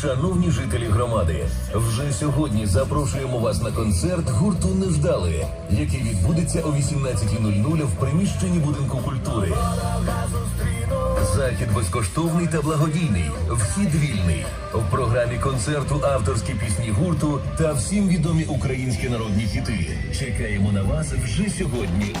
Шановні жителі громади, вже сьогодні запрошуємо вас на концерт гурту Неждали, який відбудеться о 18.00 в приміщенні будинку культури. Захід безкоштовний та благодійний. Вхід вільний. В програмі концерту авторські пісні гурту та всім відомі українські народні хіти. Чекаємо на вас вже сьогодні.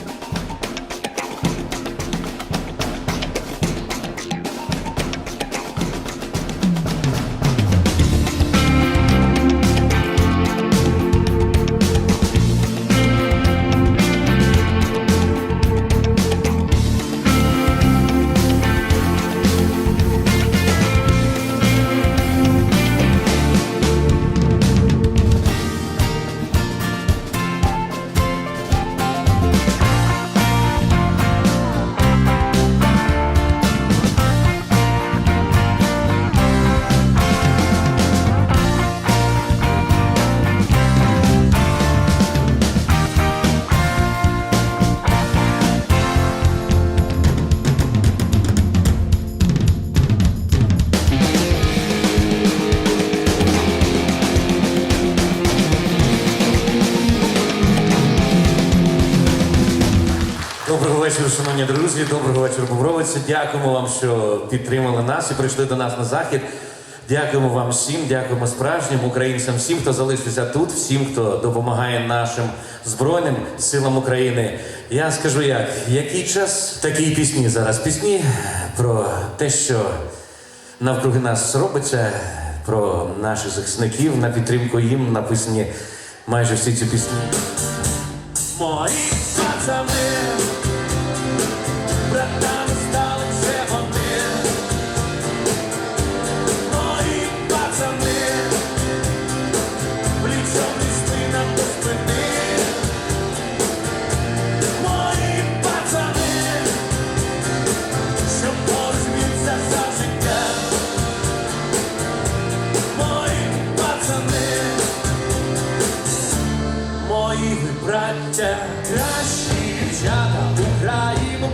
Доброго вечора, шановні друзі. Доброго вечора, Бобровиці. Дякуємо вам, що підтримали нас і прийшли до нас на захід. Дякуємо вам всім, дякуємо справжнім українцям, всім, хто залишився тут, всім, хто допомагає нашим збройним силам України. Я скажу як, який час такі пісні зараз. Пісні про те, що навкруги нас робиться, про наших захисників на підтримку їм написані майже всі ці пісні. Мої пацани, мої браття, кращі дівчата Україну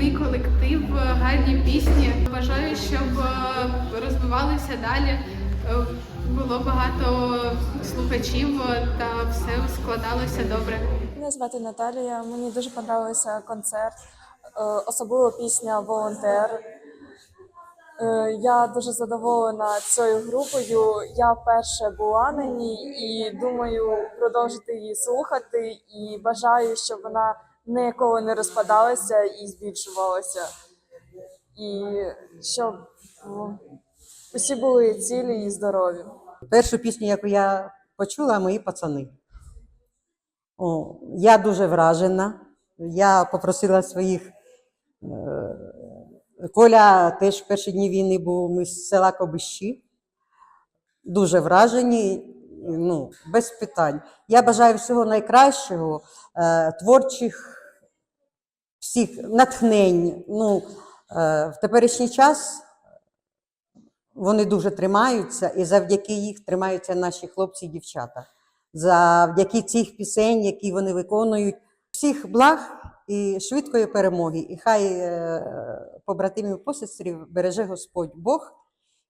концерт, колектив, гарні пісні. Бажаю, щоб е, розвивалися далі. е, Було багато слухачів е, та все складалося добре. Мене звати Наталія. Мені дуже подобався концерт, е, особливо пісня Волонтер. Е, Я дуже задоволена цією групою. Я вперше була на ній і думаю продовжити її слухати. І бажаю, щоб вона ніколи не розпадалася і збільшувалася. І щоб усі були цілі і здорові. Першу пісню, яку я почула, мої пацани. О, я дуже вражена. Я попросила своїх. е, Коля теж в перші дні війни був ми з села Кобищі. Дуже вражені, ну, без питань. Я бажаю всього найкращого, е, творчих всіх натхнень. Ну, е, в теперішній час вони дуже тримаються, і завдяки їх тримаються наші хлопці і дівчата. Завдяки цих пісень, які вони виконують, всіх благ і швидкої перемоги. І хай е, побратимів посестрів береже Господь Бог.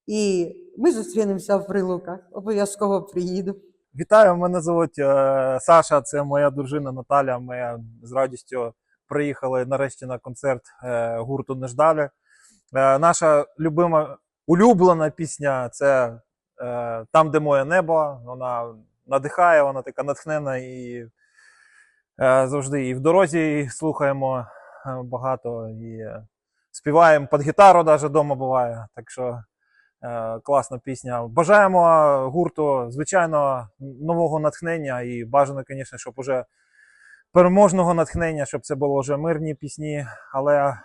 І ми зустрінемося в прилуках. Обов'язково приїду. Вітаю, мене звуть е, Саша. Це моя дружина Наталя. Ми з радістю приїхали нарешті на концерт е, гурту Неждалі. Е, наша любима улюблена пісня це е, Там, де моє небо. Вона надихає, вона така натхнена і Завжди і в дорозі слухаємо е, багато і співаємо під гітару, навіть вдома буває. Так що класна пісня. Бажаємо гурту, звичайно, нового натхнення і бажано, звісно, щоб уже переможного натхнення, щоб це було вже мирні пісні. Але е,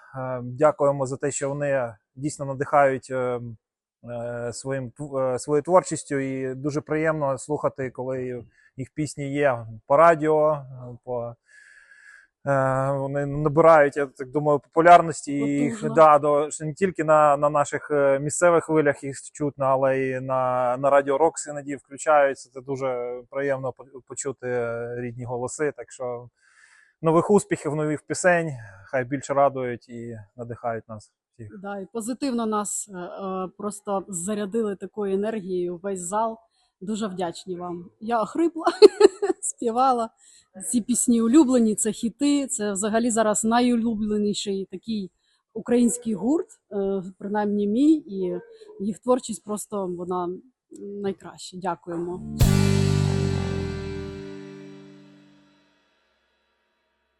дякуємо за те, що вони дійсно надихають е, е, своїм своєю творчістю, і дуже приємно слухати, коли їх пісні є по радіо. Е, вони набирають, я так думаю, популярності і їх да, до, не тільки на, на наших е, місцевих хвилях їх чутно, але і на, на радіо Рокс іноді включаються. Це дуже приємно почути е, рідні голоси. Так що нових успіхів, нових пісень, хай більше радують і надихають нас всіх. Да, і позитивно нас е, просто зарядили такою енергією весь зал. Дуже вдячні вам. Я охрипла, співала. Ці пісні улюблені, це хіти. Це взагалі зараз найулюбленіший такий український гурт, е, принаймні мій, і їх творчість просто вона найкраща. Дякуємо.